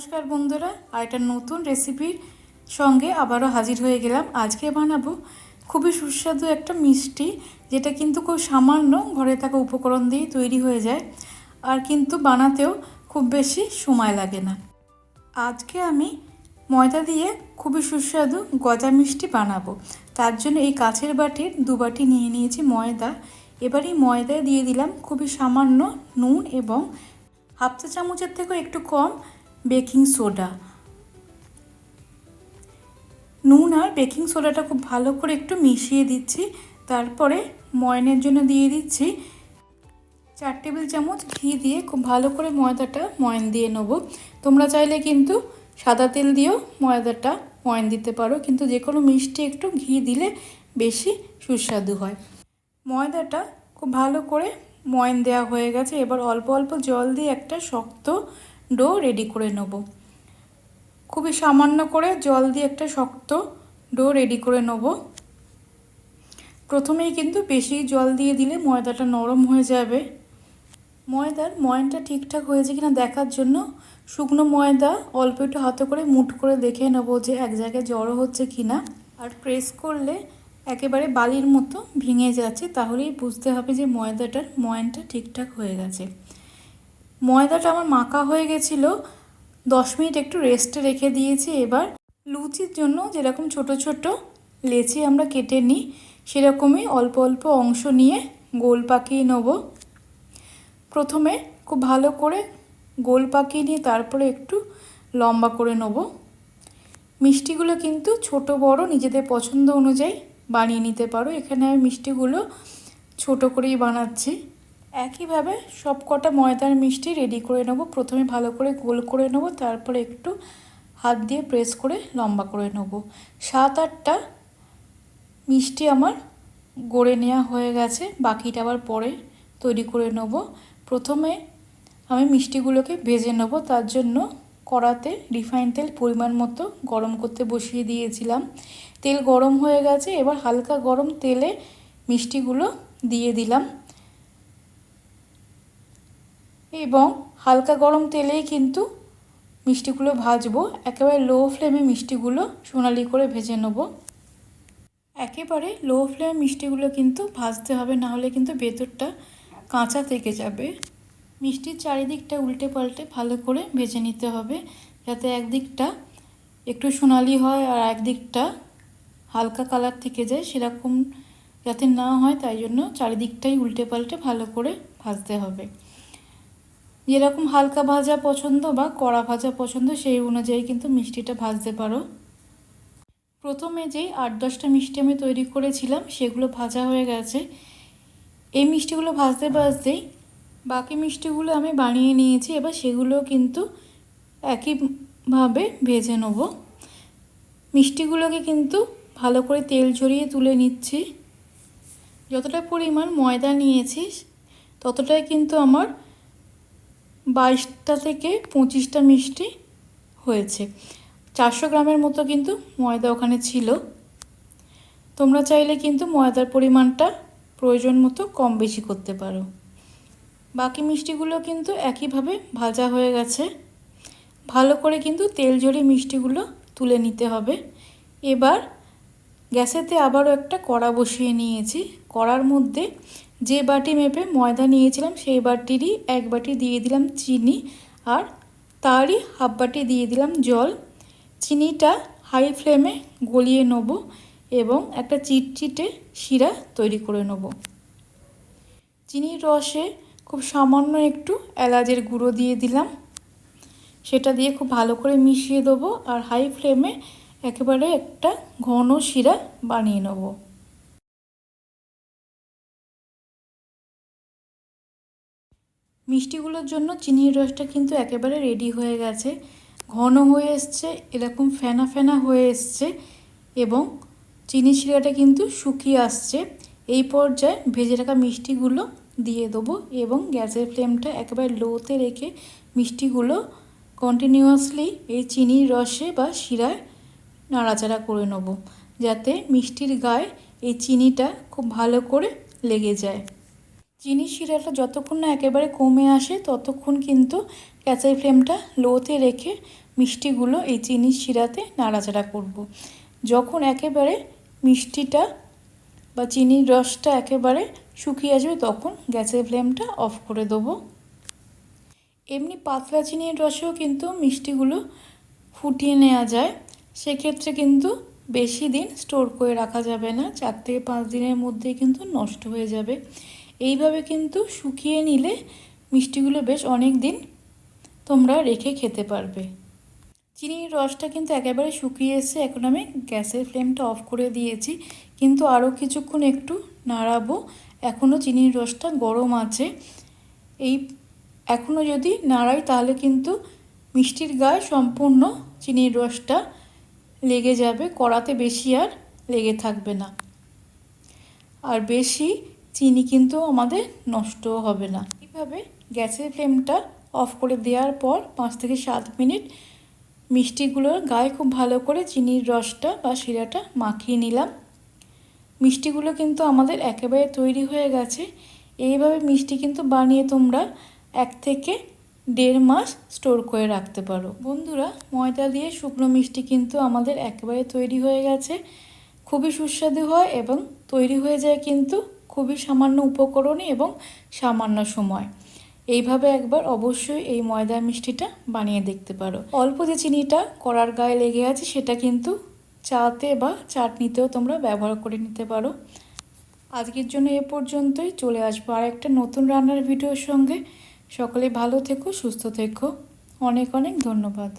নমস্কার বন্ধুরা আর একটা নতুন রেসিপির সঙ্গে আবারও হাজির হয়ে গেলাম। আজকে বানাবো খুবই সুস্বাদু একটা মিষ্টি, যেটা কিন্তু খুব সামান্য ঘরে থাকা উপকরণ দিয়েই তৈরি হয়ে যায়, আর কিন্তু বানাতেও খুব বেশি সময় লাগে না। আজকে আমি ময়দা দিয়ে খুবই সুস্বাদু গজা মিষ্টি বানাবো। তার জন্য এই কাছের বাটির দু বাটি নিয়ে নিয়েছি ময়দা। এবার এই ময়দায় দিয়ে দিলাম খুবই সামান্য নুন এবং হাফ চা চামচের থেকেও একটু কম বেকিং সোডা। নুন আর বেকিং সোডাটা খুব ভালো করে একটু মিশিয়ে দিচ্ছি। তারপরে ময়নের জন্য দিয়ে দিচ্ছি চার টেবিল চামচ ঘি দিয়ে খুব ভালো করে ময়দাটা ময়ন দিয়ে নেব। তোমরা চাইলে কিন্তু সাদা তেল দিয়েও ময়দাটা ময়ন দিতে পারো, কিন্তু যে কোনো মিষ্টি একটু ঘি দিলে বেশি সুস্বাদু হয়। ময়দাটা খুব ভালো করে ময়ন দেওয়া হয়ে গেছে। এবার অল্প অল্প জল দিয়ে একটা শক্ত ডো রেডি করে নেব। খুবই সামান্য করে জল দিয়ে একটা শক্ত ডো রেডি করে নেব। প্রথমেই কিন্তু বেশি জল দিয়ে দিলে ময়দাটা নরম হয়ে যাবে। ময়দার ময়নটা ঠিকঠাক হয়েছে কিনা দেখার জন্য শুকনো ময়দা অল্প একটু হাতে করে মুট করে দেখে নেব যে এক জায়গায় জড়ো হচ্ছে কি না আর প্রেস করলে একেবারে বালির মতো ভেঙে যাচ্ছে, তাহলেই বুঝতে হবে যে ময়দাটার ময়নটা ঠিকঠাক হয়ে গেছে। ময়দাটা আমার মাখা হয়ে গেছিল। দশ মিনিট একটু রেস্টে রেখে দিয়েছি। এবার লুচির জন্য যেরকম ছোট ছোট লেচি আমরা কেটে নিই, সেরকমই অল্প অল্প অংশ নিয়ে গোল পাকিয়ে নেব। প্রথমে খুব ভালো করে গোল পাকিয়ে নিয়ে তারপরে একটু লম্বা করে নেব। মিষ্টিগুলো কিন্তু ছোট বড় নিজেদের পছন্দ অনুযায়ী বানিয়ে নিতে পারো। এখানে আমি মিষ্টিগুলো ছোট করেই বানাচ্ছি। একইভাবে সব কটা ময়দার মিষ্টি রেডি করে নেব। প্রথমে ভালো করে গোল করে নেব, তারপরে একটু হাত দিয়ে প্রেস করে লম্বা করে নেব। সাত আটটা মিষ্টি আমার গড়ে নেওয়া হয়ে গেছে, বাকিটা আবার পরে তৈরি করে নেব। প্রথমে আমি মিষ্টিগুলোকে ভেজে নেব, তার জন্য কড়াতে রিফাইন তেল পরিমাণ মতো গরম করতে বসিয়ে দিয়েছিলাম। তেল গরম হয়ে গেছে, এবার হালকা গরম তেলে মিষ্টিগুলো দিয়ে দিলাম। এবং হালকা গরম তেলেই কিন্তু মিষ্টিগুলো ভাজবো। একেবারে লো ফ্লেমে মিষ্টিগুলো সোনালি করে ভেজে নেব। একেবারে লো ফ্লেমে মিষ্টিগুলো কিন্তু ভাজতে হবে, না হলে কিন্তু ভেতরটা কাঁচা থেকে যাবে। মিষ্টির চারিদিকটা উল্টে পাল্টে ভালো করে ভেজে নিতে হবে, যাতে একদিকটা একটু সোনালি হয় আর একদিকটা হালকা কালার থেকে যায় সেরকম যাতে না হয়, তাই জন্য চারিদিকটাই উল্টে পাল্টে ভালো করে ভাজতে হবে। যেরকম হালকা ভাজা পছন্দ বা কড়া ভাজা পছন্দ, সেই অনুযায়ী কিন্তু মিষ্টিটা ভাজতে পারো। প্রথমে যেই আট দশটা মিষ্টি আমি তৈরি করেছিলাম, সেগুলো ভাজা হয়ে গেছে। এই মিষ্টিগুলো ভাজতে ভাজতেই বাকি মিষ্টিগুলো আমি বানিয়ে নিয়েছি, এবার সেগুলো কিন্তু একইভাবে ভেজে নেব। মিষ্টিগুলোকে কিন্তু ভালো করে তেল ঝরিয়ে তুলে নিচ্ছি। যতটা পরিমাণ ময়দা নিয়েছি, ততটাই কিন্তু আমার বাইশটা থেকে পঁচিশটা মিষ্টি হয়েছে। চারশো গ্রামের মতো কিন্তু ময়দা ওখানে ছিল। তোমরা চাইলে কিন্তু ময়দার পরিমাণটা প্রয়োজন মতো কম বেশি করতে পারো। বাকি মিষ্টিগুলো কিন্তু একইভাবে ভাজা হয়ে গেছে। ভালো করে কিন্তু তেল ঝরে মিষ্টিগুলো তুলে নিতে হবে। এবার গ্যাসেতে আবারও একটা কড়া বসিয়ে নিয়েছি। কড়ার মধ্যে যে বাটি মেপে ময়দা নিয়েছিলাম, সেই বাটিরই এক বাটি দিয়ে দিলাম চিনি আর তারই হাফ বাটি দিয়ে দিলাম জল। চিনিটা হাই ফ্লেমে গলিয়ে নেব এবং একটা চিটচিটে শিরা তৈরি করে নেব। চিনির রসে খুব সামান্য একটু এলাচের গুঁড়ো দিয়ে দিলাম। সেটা দিয়ে খুব ভালো করে মিশিয়ে দেবো আর হাই ফ্লেমে একেবারে একটা ঘন শিরা বানিয়ে নেব। মিষ্টিগুলোর জন্য চিনির রসটা কিন্তু একেবারে রেডি হয়ে গেছে। ঘন হয়ে এসছে, এরকম ফেনা ফেনা হয়ে এসছে এবং চিনি শিরাটা কিন্তু শুকিয়ে আসছে। এই পর্যায়ে ভেজে রাখা মিষ্টিগুলো দিয়ে দেবো এবং গ্যাসের ফ্লেমটা একেবারে লোতে রেখে মিষ্টিগুলো কন্টিনিউয়াসলি এই চিনির রসে বা শিরায় নাড়াচাড়া করে নেব, যাতে মিষ্টির গায়ে এই চিনিটা খুব ভালো করে লেগে যায়। চিনি শিরাটা যতক্ষণ না একেবারে কমে আসে, ততক্ষণ কিন্তু গ্যাসের ফ্লেমটা লোতে রেখে মিষ্টিগুলো এই চিনির শিরাতে নাড়াচাড়া করব। যখন একেবারে মিষ্টিটা বা চিনির রসটা একেবারে শুকিয়ে আসবে, তখন গ্যাসের ফ্লেমটা অফ করে দেবো। এমনি পাতলা চিনির রসেও কিন্তু মিষ্টিগুলো ফুটিয়ে নেওয়া যায়। সেক্ষেত্রে কিন্তু বেশি দিন স্টোর করে রাখা যাবে না। চার থেকে পাঁচ দিনের মধ্যেই কিন্তু নষ্ট হয়ে যাবে। এইভাবে কিন্তু শুকিয়ে নিলে মিষ্টিগুলো বেশ অনেক দিন তোমরা রেখে খেতে পারবে। চিনির রসটা কিন্তু একেবারে শুকিয়ে এসে এখন আমি গ্যাসের ফ্লেমটা অফ করে দিয়েছি। কিন্তু আরও কিছুক্ষণ একটু নাড়াবো। এখনও চিনির রসটা গরম আছে। এই এখনও যদি নাড়াই তাহলে কিন্তু মিষ্টির গায়ে সম্পূর্ণ চিনির রসটা লেগে যাবে। কড়াতে বেশি আর লেগে থাকবে না। আর বেশি চিনি কিন্তু আমাদের নষ্টও হবে না। এইভাবে গ্যাসের ফ্লেমটা অফ করে দেওয়ার পর পাঁচ থেকে সাত মিনিট মিষ্টিগুলোর গায়ে খুব ভালো করে চিনির রসটা বা শিরাটা মাখিয়ে নিলাম। মিষ্টিগুলো কিন্তু আমাদের একেবারে তৈরি হয়ে গেছে। এইভাবে মিষ্টি কিন্তু বানিয়ে তোমরা এক থেকে দেড় মাস স্টোর করে রাখতে পারো। বন্ধুরা, ময়দা দিয়ে শুকনো মিষ্টি কিন্তু আমাদের একেবারে তৈরি হয়ে গেছে। খুবই সুস্বাদু হয় এবং তৈরি হয়ে যায় কিন্তু খুবই সামান্য উপকরণে এবং সামান্য সময়। এইভাবে একবার অবশ্যই এই ময়দা মিষ্টিটা বানিয়ে দেখতে পারো। অল্প যে চিনিটা করার গায়ে লেগে আছে, সেটা কিন্তু চাতে বা চাটনিতেও তোমরা ব্যবহার করে নিতে পারো। আজকের জন্য এ পর্যন্তই। চলে আসব আর একটা নতুন রান্নার ভিডিওর সঙ্গে। সকলে ভালো থেকো, সুস্থ থেকো। অনেক অনেক ধন্যবাদ।